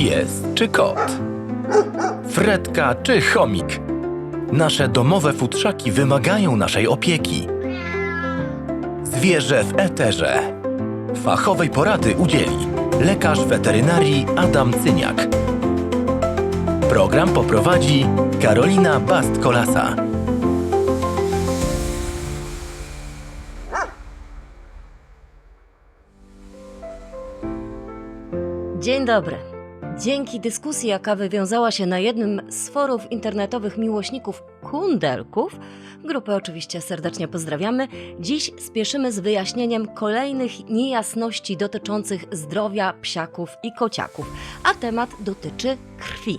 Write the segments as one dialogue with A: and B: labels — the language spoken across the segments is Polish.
A: pies czy kot? Fredka czy chomik? Nasze domowe futrzaki wymagają naszej opieki. Zwierzę w eterze. Fachowej porady udzieli lekarz weterynarii Adam Cyniak. Program poprowadzi Karolina Bast-Kolasa.
B: Dzień dobry. Dzięki dyskusji, jaka wywiązała się na jednym z forów internetowych miłośników kundelków, grupę oczywiście serdecznie pozdrawiamy, dziś spieszymy z wyjaśnieniem kolejnych niejasności dotyczących zdrowia psiaków i kociaków, a temat dotyczy krwi.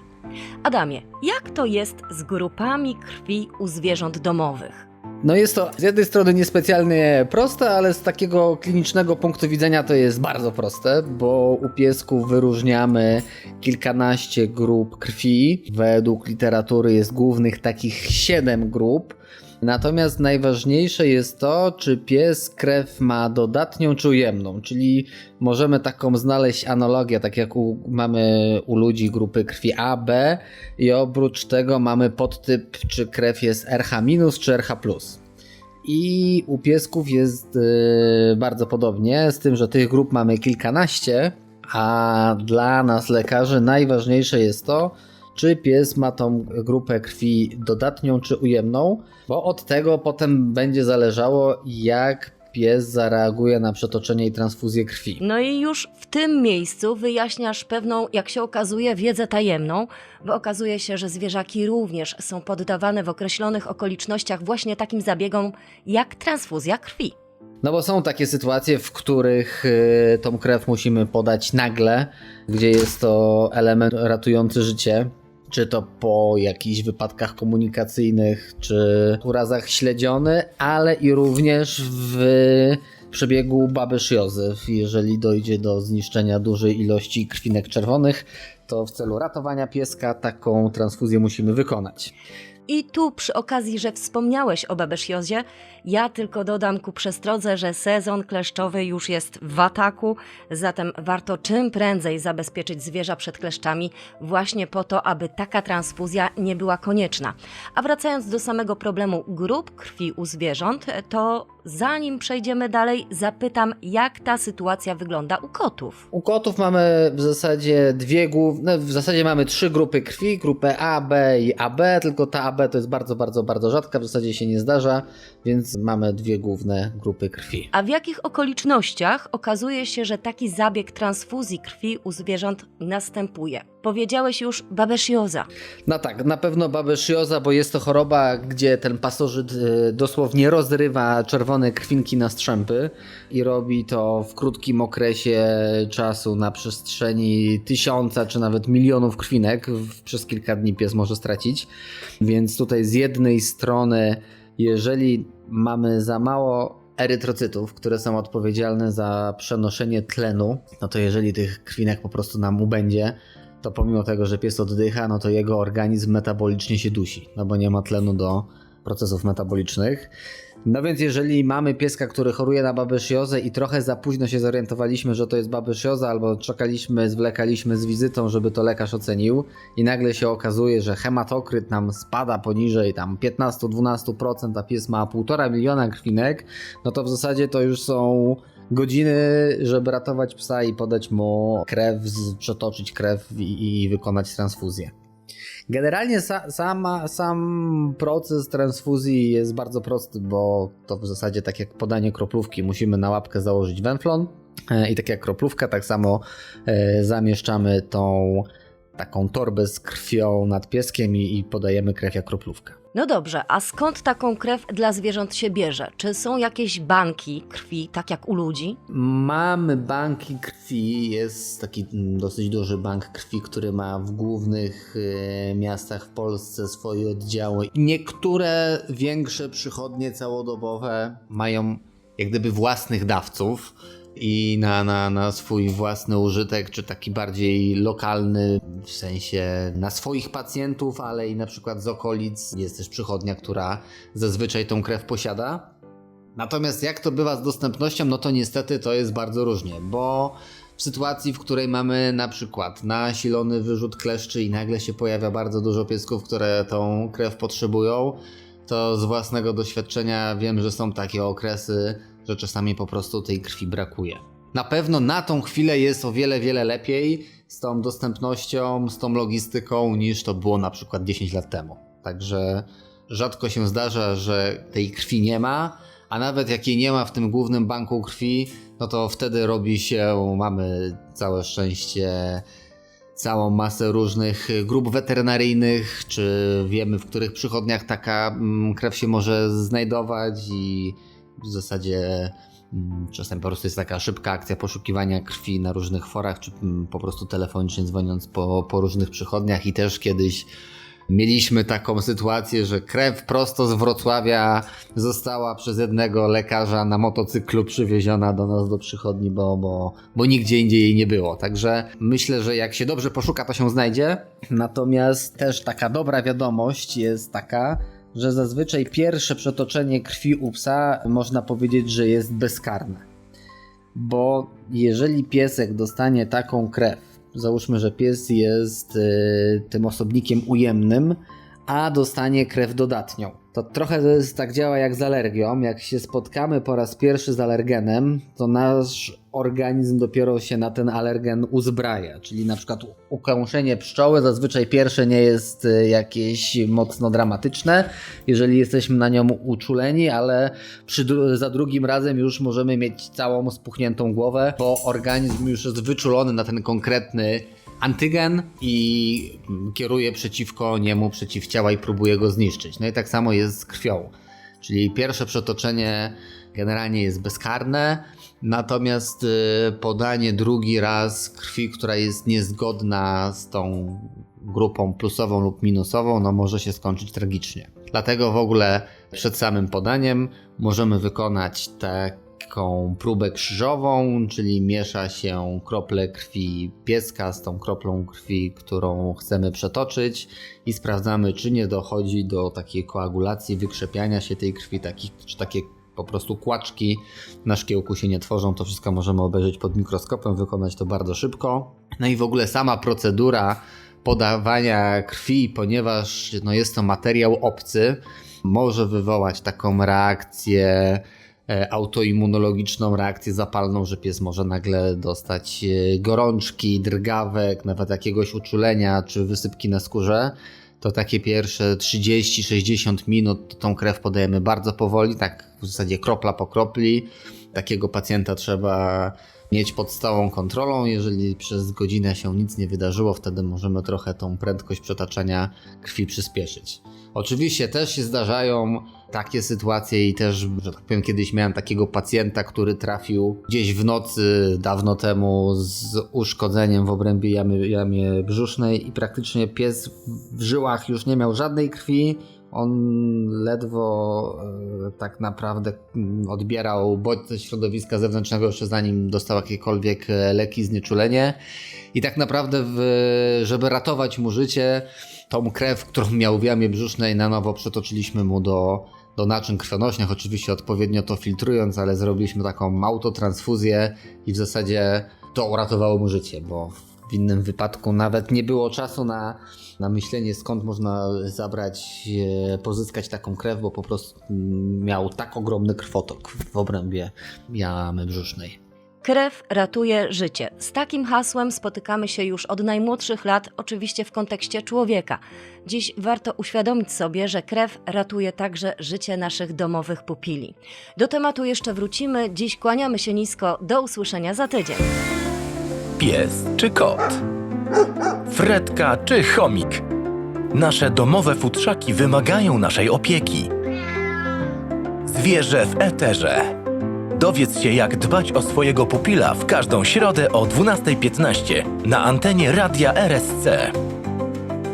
B: Adamie, jak to jest z grupami krwi u zwierząt domowych?
C: No jest to z jednej strony niespecjalnie proste, ale z takiego klinicznego punktu widzenia to jest bardzo proste, bo u piesków wyróżniamy kilkanaście grup krwi. Według literatury jest głównych takich siedem grup. Natomiast najważniejsze jest to, czy pies krew ma dodatnią czy ujemną, czyli możemy taką znaleźć analogię, tak jak u, mamy u ludzi grupy krwi A, B i oprócz tego mamy podtyp, czy krew jest RH- czy RH+. I u piesków jest yy, bardzo podobnie, z tym, że tych grup mamy kilkanaście, a dla nas lekarzy najważniejsze jest to, czy pies ma tą grupę krwi dodatnią czy ujemną, bo od tego potem będzie zależało, jak pies zareaguje na przetoczenie i transfuzję krwi.
B: No i już w tym miejscu wyjaśniasz pewną, jak się okazuje, wiedzę tajemną, bo okazuje się, że zwierzaki również są poddawane w określonych okolicznościach właśnie takim zabiegom jak transfuzja krwi.
C: No bo są takie sytuacje, w których y, tą krew musimy podać nagle, gdzie jest to element ratujący życie. Czy to po jakichś wypadkach komunikacyjnych, czy urazach śledziony, ale i również w przebiegu babysjozy. Jeżeli dojdzie do zniszczenia dużej ilości krwinek czerwonych, to w celu ratowania pieska taką transfuzję musimy wykonać.
B: I tu przy okazji, że wspomniałeś o babesjozie, ja tylko dodam ku przestrodze, że sezon kleszczowy już jest w ataku, zatem warto czym prędzej zabezpieczyć zwierza przed kleszczami, właśnie po to, aby taka transfuzja nie była konieczna. A wracając do samego problemu grup krwi u zwierząt, to zanim przejdziemy dalej, zapytam, jak ta sytuacja wygląda u kotów.
C: U kotów mamy w zasadzie dwie główne, w zasadzie mamy trzy grupy krwi, grupę A, B i AB, tylko ta AB to jest bardzo, bardzo, bardzo rzadka, w zasadzie się nie zdarza, więc mamy dwie główne grupy krwi.
B: A w jakich okolicznościach okazuje się, że taki zabieg transfuzji krwi u zwierząt następuje? Powiedziałeś już babesjoza.
C: No tak, na pewno babesjoza, bo jest to choroba, gdzie ten pasożyt y, dosłownie rozrywa czerwone krwinki na strzępy i robi to w krótkim okresie czasu na przestrzeni tysiąca czy nawet milionów krwinek. Przez kilka dni pies może stracić. Więc tutaj z jednej strony, jeżeli mamy za mało erytrocytów, które są odpowiedzialne za przenoszenie tlenu, no to jeżeli tych krwinek po prostu nam ubędzie, to pomimo tego, że pies oddycha, no to jego organizm metabolicznie się dusi, no bo nie ma tlenu do procesów metabolicznych. No więc jeżeli mamy pieska, który choruje na babysziozę i trochę za późno się zorientowaliśmy, że to jest babysjoza, albo czekaliśmy, zwlekaliśmy z wizytą, żeby to lekarz ocenił i nagle się okazuje, że hematokryt nam spada poniżej tam 15-12%, a pies ma 1,5 miliona krwinek, no to w zasadzie to już są godziny, żeby ratować psa i podać mu krew, przetoczyć krew i, i wykonać transfuzję. Generalnie sa, sama, sam proces transfuzji jest bardzo prosty, bo to w zasadzie tak jak podanie kroplówki, musimy na łapkę założyć węflon e, i tak jak kroplówka, tak samo e, zamieszczamy tą taką torbę z krwią nad pieskiem i, i podajemy krew jak kroplówkę.
B: No dobrze, a skąd taką krew dla zwierząt się bierze? Czy są jakieś banki krwi, tak jak u ludzi?
C: Mamy banki krwi, jest taki dosyć duży bank krwi, który ma w głównych e, miastach w Polsce swoje oddziały. Niektóre większe przychodnie całodobowe mają jak gdyby własnych dawców i na, na, na swój własny użytek, czy taki bardziej lokalny, w sensie na swoich pacjentów, ale i na przykład z okolic. Jest też przychodnia, która zazwyczaj tą krew posiada. Natomiast jak to bywa z dostępnością, no to niestety to jest bardzo różnie, bo w sytuacji, w której mamy na przykład nasilony wyrzut kleszczy i nagle się pojawia bardzo dużo piesków, które tą krew potrzebują, to z własnego doświadczenia wiem, że są takie okresy, że czasami po prostu tej krwi brakuje. Na pewno na tą chwilę jest o wiele, wiele lepiej z tą dostępnością, z tą logistyką niż to było na przykład 10 lat temu. Także rzadko się zdarza, że tej krwi nie ma, a nawet jak jej nie ma w tym głównym banku krwi, no to wtedy robi się, mamy całe szczęście, całą masę różnych grup weterynaryjnych, czy wiemy w których przychodniach taka mm, krew się może znajdować i w zasadzie mm, czasem po prostu jest taka szybka akcja poszukiwania krwi na różnych forach, czy mm, po prostu telefonicznie dzwoniąc po, po różnych przychodniach i też kiedyś Mieliśmy taką sytuację, że krew prosto z Wrocławia została przez jednego lekarza na motocyklu przywieziona do nas do przychodni, bo, bo, bo nigdzie indziej jej nie było. Także myślę, że jak się dobrze poszuka, to się znajdzie. Natomiast też taka dobra wiadomość jest taka, że zazwyczaj pierwsze przetoczenie krwi u psa można powiedzieć, że jest bezkarne. Bo jeżeli piesek dostanie taką krew, załóżmy, że pies jest y, tym osobnikiem ujemnym, a dostanie krew dodatnią. To trochę to jest, tak działa jak z alergią. Jak się spotkamy po raz pierwszy z alergenem, to nasz organizm dopiero się na ten alergen uzbraja. Czyli na przykład ukąszenie pszczoły zazwyczaj pierwsze nie jest y, jakieś mocno dramatyczne, jeżeli jesteśmy na nią uczuleni, ale przy za drugim razem już możemy mieć całą spuchniętą głowę, bo organizm już jest wyczulony na ten konkretny antygen i kieruje przeciwko niemu przeciwciała i próbuje go zniszczyć. No i tak samo jest z krwią. Czyli pierwsze przetoczenie generalnie jest bezkarne, natomiast y, podanie drugi raz krwi, która jest niezgodna z tą grupą plusową lub minusową, no może się skończyć tragicznie. Dlatego w ogóle przed samym podaniem możemy wykonać taką próbę krzyżową, czyli miesza się krople krwi pieska z tą kroplą krwi, którą chcemy przetoczyć i sprawdzamy, czy nie dochodzi do takiej koagulacji, wykrzepiania się tej krwi, takich, czy takie po prostu kłaczki na szkiełku się nie tworzą. To wszystko możemy obejrzeć pod mikroskopem, wykonać to bardzo szybko. No i w ogóle sama procedura podawania krwi, ponieważ no, jest to materiał obcy, może wywołać taką reakcję e, autoimmunologiczną, reakcję zapalną, że pies może nagle dostać e, gorączki, drgawek, nawet jakiegoś uczulenia czy wysypki na skórze. To takie pierwsze 30-60 minut tą krew podajemy bardzo powoli, tak w zasadzie kropla po kropli. Takiego pacjenta trzeba mieć pod stałą kontrolą. Jeżeli przez godzinę się nic nie wydarzyło, wtedy możemy trochę tą prędkość przetaczania krwi przyspieszyć. Oczywiście też się zdarzają takie sytuacje i też, że tak powiem, kiedyś miałem takiego pacjenta, który trafił gdzieś w nocy dawno temu z uszkodzeniem w obrębie jamy, jamie brzusznej i praktycznie pies w żyłach już nie miał żadnej krwi. On ledwo e, tak naprawdę mm, odbierał bodźce środowiska zewnętrznego jeszcze zanim dostał jakiekolwiek e, leki, znieczulenie. I tak naprawdę, w, żeby ratować mu życie, tą krew, którą miał w jamie brzusznej, na nowo przetoczyliśmy mu do, do naczyń krwionośnych, oczywiście odpowiednio to filtrując, ale zrobiliśmy taką autotransfuzję i w zasadzie to uratowało mu życie, bo w innym wypadku nawet nie było czasu na, na myślenie, skąd można zabrać, e, pozyskać taką krew, bo po prostu mm, miał tak ogromny krwotok w obrębie jamy brzusznej.
B: Krew ratuje życie. Z takim hasłem spotykamy się już od najmłodszych lat, oczywiście w kontekście człowieka. Dziś warto uświadomić sobie, że krew ratuje także życie naszych domowych pupili. Do tematu jeszcze wrócimy. Dziś kłaniamy się nisko. Do usłyszenia za tydzień.
A: Pies czy kot? Fredka czy chomik? Nasze domowe futrzaki wymagają naszej opieki. Zwierzę w eterze. Dowiedz się, jak dbać o swojego pupila w każdą środę o 12.15 na antenie Radia RSC.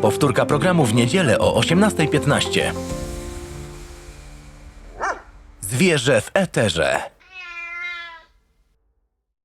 A: Powtórka programu w niedzielę o 18.15. Zwierzę w eterze.